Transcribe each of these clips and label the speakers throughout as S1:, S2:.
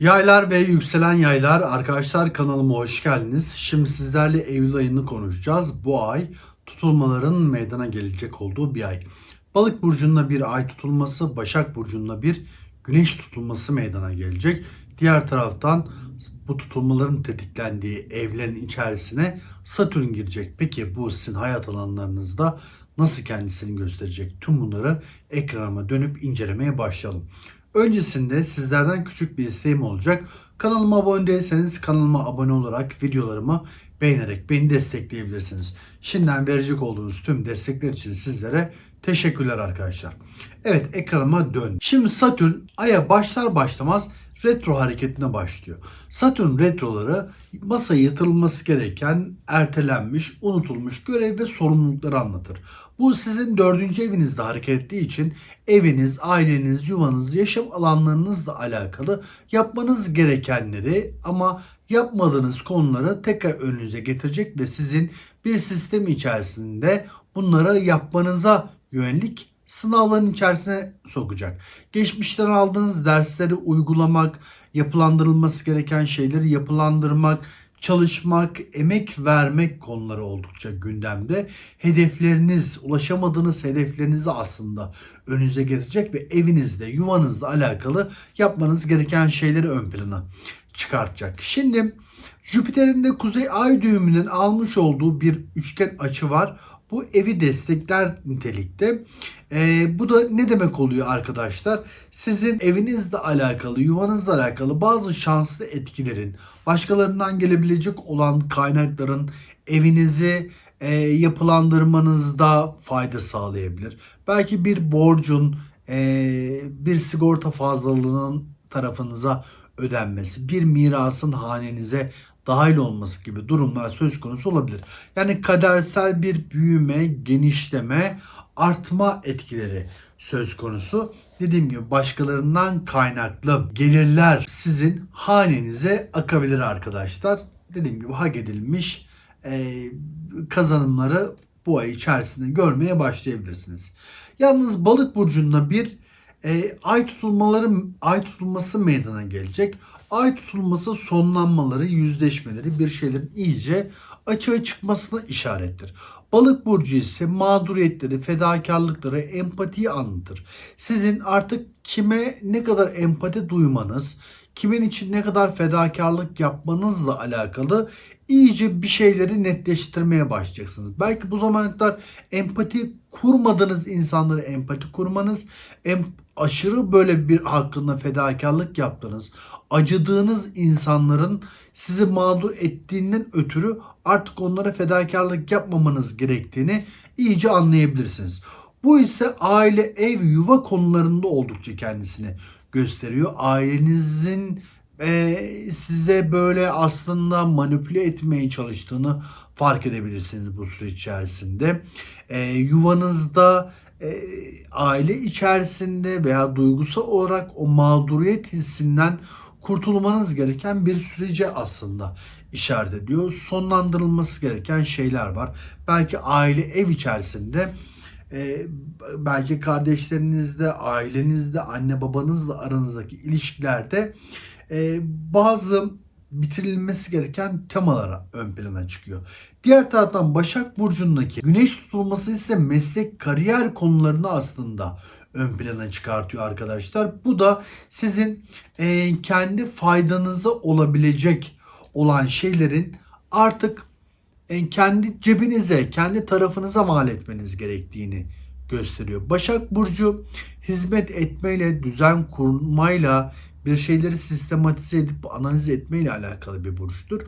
S1: Yaylar ve yükselen yaylar arkadaşlar kanalıma hoş geldiniz. Şimdi sizlerle Eylül ayını konuşacağız. Bu ay tutulmaların meydana gelecek olduğu bir ay. Balık burcunda bir ay tutulması, Başak burcunda bir güneş tutulması meydana gelecek. Diğer taraftan bu tutulmaların tetiklendiği evlerin içerisine Satürn girecek. Peki bu sizin hayat alanlarınızda nasıl kendisini gösterecek? Tüm bunları ekranıma dönüp incelemeye başlayalım. Öncesinde sizlerden küçük bir isteğim olacak. Kanalıma abone değilseniz kanalıma abone olarak videolarımı beğenerek beni destekleyebilirsiniz. Şimdiden verecek olduğunuz tüm destekler için sizlere teşekkürler arkadaşlar. Evet ekranıma dön. Şimdi Satürn aya başlar başlamaz retro hareketine başlıyor. Satürn retroları masaya yatırılması gereken ertelenmiş, unutulmuş görev ve sorumlulukları anlatır. Bu sizin dördüncü evinizde hareket için eviniz, aileniz, yuvanız, yaşam alanlarınızla alakalı yapmanız gerekenleri ama yapmadığınız konuları tekrar önünüze getirecek ve sizin bir sistem içerisinde bunları yapmanıza yönelik sınavların içerisine sokacak. Geçmişten aldığınız dersleri uygulamak, yapılandırılması gereken şeyleri yapılandırmak, çalışmak, emek vermek konuları oldukça gündemde. Hedefleriniz, ulaşamadığınız hedeflerinizi aslında önünüze getirecek ve evinizde, yuvanızla alakalı yapmanız gereken şeyleri ön plana çıkartacak. Şimdi Jüpiter'in de Kuzey Ay düğümünün almış olduğu bir üçgen açı var. Bu evi destekler nitelikte. Ee, bu da ne demek oluyor arkadaşlar? Sizin evinizle alakalı, yuvanızla alakalı bazı şanslı etkilerin, başkalarından gelebilecek olan kaynakların evinizi e, yapılandırmanızda fayda sağlayabilir. Belki bir borcun, e, bir sigorta fazlalığının tarafınıza ödenmesi, bir mirasın hanenize dahil olması gibi durumlar söz konusu olabilir. Yani kadersel bir büyüme, genişleme, artma etkileri söz konusu. Dediğim gibi başkalarından kaynaklı gelirler sizin hanenize akabilir arkadaşlar. Dediğim gibi hak edilmiş e, kazanımları bu ay içerisinde görmeye başlayabilirsiniz. Yalnız balık burcunda bir e, ay tutulmaları ay tutulması meydana gelecek. Ay tutulması sonlanmaları, yüzleşmeleri bir şeylerin iyice açığa çıkmasına işarettir. Balık burcu ise mağduriyetleri, fedakarlıkları, empatiyi anlatır. Sizin artık kime ne kadar empati duymanız, kimin için ne kadar fedakarlık yapmanızla alakalı iyice bir şeyleri netleştirmeye başlayacaksınız. Belki bu zamana empati kurmadığınız insanları empati kurmanız, aşırı böyle bir hakkında fedakarlık yaptınız, acıdığınız insanların sizi mağdur ettiğinden ötürü artık onlara fedakarlık yapmamanız gerektiğini iyice anlayabilirsiniz. Bu ise aile, ev, yuva konularında oldukça kendisini gösteriyor. Ailenizin e, size böyle aslında manipüle etmeye çalıştığını fark edebilirsiniz bu süreç içerisinde. E, yuvanızda e, aile içerisinde veya duygusal olarak o mağduriyet hissinden kurtulmanız gereken bir sürece aslında işaret ediyor. Sonlandırılması gereken şeyler var. Belki aile ev içerisinde e, belki kardeşlerinizle, ailenizle, anne babanızla aranızdaki ilişkilerde e, bazı bitirilmesi gereken temalara ön plana çıkıyor. Diğer taraftan Başak Burcu'ndaki güneş tutulması ise meslek kariyer konularını aslında ön plana çıkartıyor arkadaşlar. Bu da sizin e, kendi faydanıza olabilecek olan şeylerin artık kendi cebinize, kendi tarafınıza mal etmeniz gerektiğini gösteriyor. Başak Burcu hizmet etmeyle, düzen kurmayla, bir şeyleri sistematize edip analiz etmeyle alakalı bir burçtur.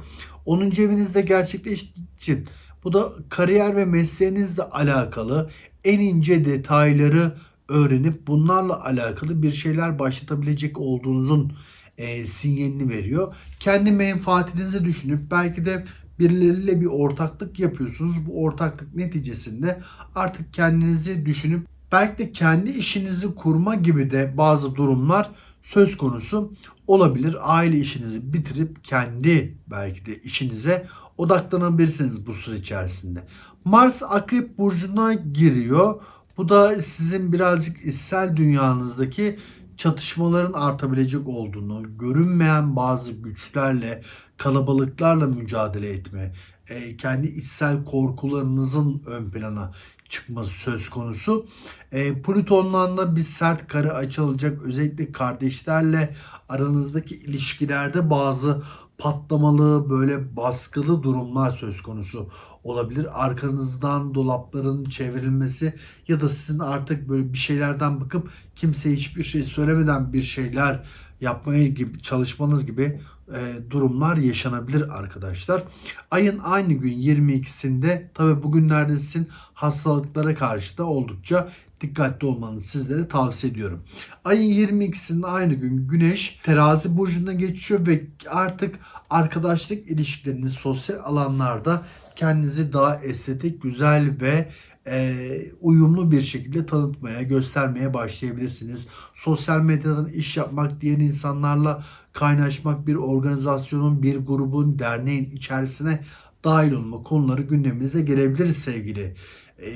S1: 10. evinizde gerçekleştiği için bu da kariyer ve mesleğinizle alakalı en ince detayları öğrenip bunlarla alakalı bir şeyler başlatabilecek olduğunuzun e, sinyalini veriyor. Kendi menfaatinizi düşünüp belki de birileriyle bir ortaklık yapıyorsunuz. Bu ortaklık neticesinde artık kendinizi düşünüp belki de kendi işinizi kurma gibi de bazı durumlar söz konusu olabilir. Aile işinizi bitirip kendi belki de işinize odaklanabilirsiniz bu süre içerisinde. Mars Akrep burcuna giriyor. Bu da sizin birazcık içsel dünyanızdaki çatışmaların artabilecek olduğunu, görünmeyen bazı güçlerle, kalabalıklarla mücadele etme, e, kendi içsel korkularınızın ön plana çıkması söz konusu. E, Plüton'dan da bir sert kare açılacak. Özellikle kardeşlerle aranızdaki ilişkilerde bazı patlamalı böyle baskılı durumlar söz konusu olabilir. Arkanızdan dolapların çevrilmesi ya da sizin artık böyle bir şeylerden bakıp kimseye hiçbir şey söylemeden bir şeyler yapmaya gibi çalışmanız gibi e, durumlar yaşanabilir arkadaşlar. Ayın aynı gün 22'sinde tabi bugünlerde sizin hastalıklara karşı da oldukça dikkatli olmanızı sizlere tavsiye ediyorum. Ayın 22'sinde aynı gün Güneş terazi burcuna geçiyor ve artık arkadaşlık ilişkileriniz sosyal alanlarda kendinizi daha estetik, güzel ve e, uyumlu bir şekilde tanıtmaya, göstermeye başlayabilirsiniz. Sosyal medyadan iş yapmak, diğer insanlarla kaynaşmak, bir organizasyonun, bir grubun, derneğin içerisine dahil olma konuları gündeminize gelebilir sevgili e,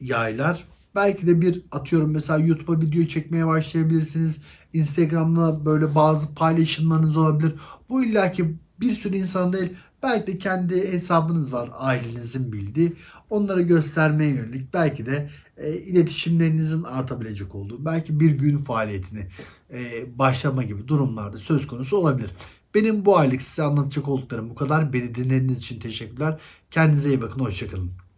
S1: yaylar. Belki de bir atıyorum mesela YouTube'a video çekmeye başlayabilirsiniz. Instagram'da böyle bazı paylaşımlarınız olabilir. Bu illaki bir sürü insan değil. Belki de kendi hesabınız var ailenizin bildiği. Onları göstermeye yönelik belki de e, iletişimlerinizin artabilecek olduğu, belki bir gün faaliyetini e, başlama gibi durumlarda söz konusu olabilir. Benim bu aylık size anlatacak olduklarım bu kadar. Beni dinlediğiniz için teşekkürler. Kendinize iyi bakın. Hoşçakalın.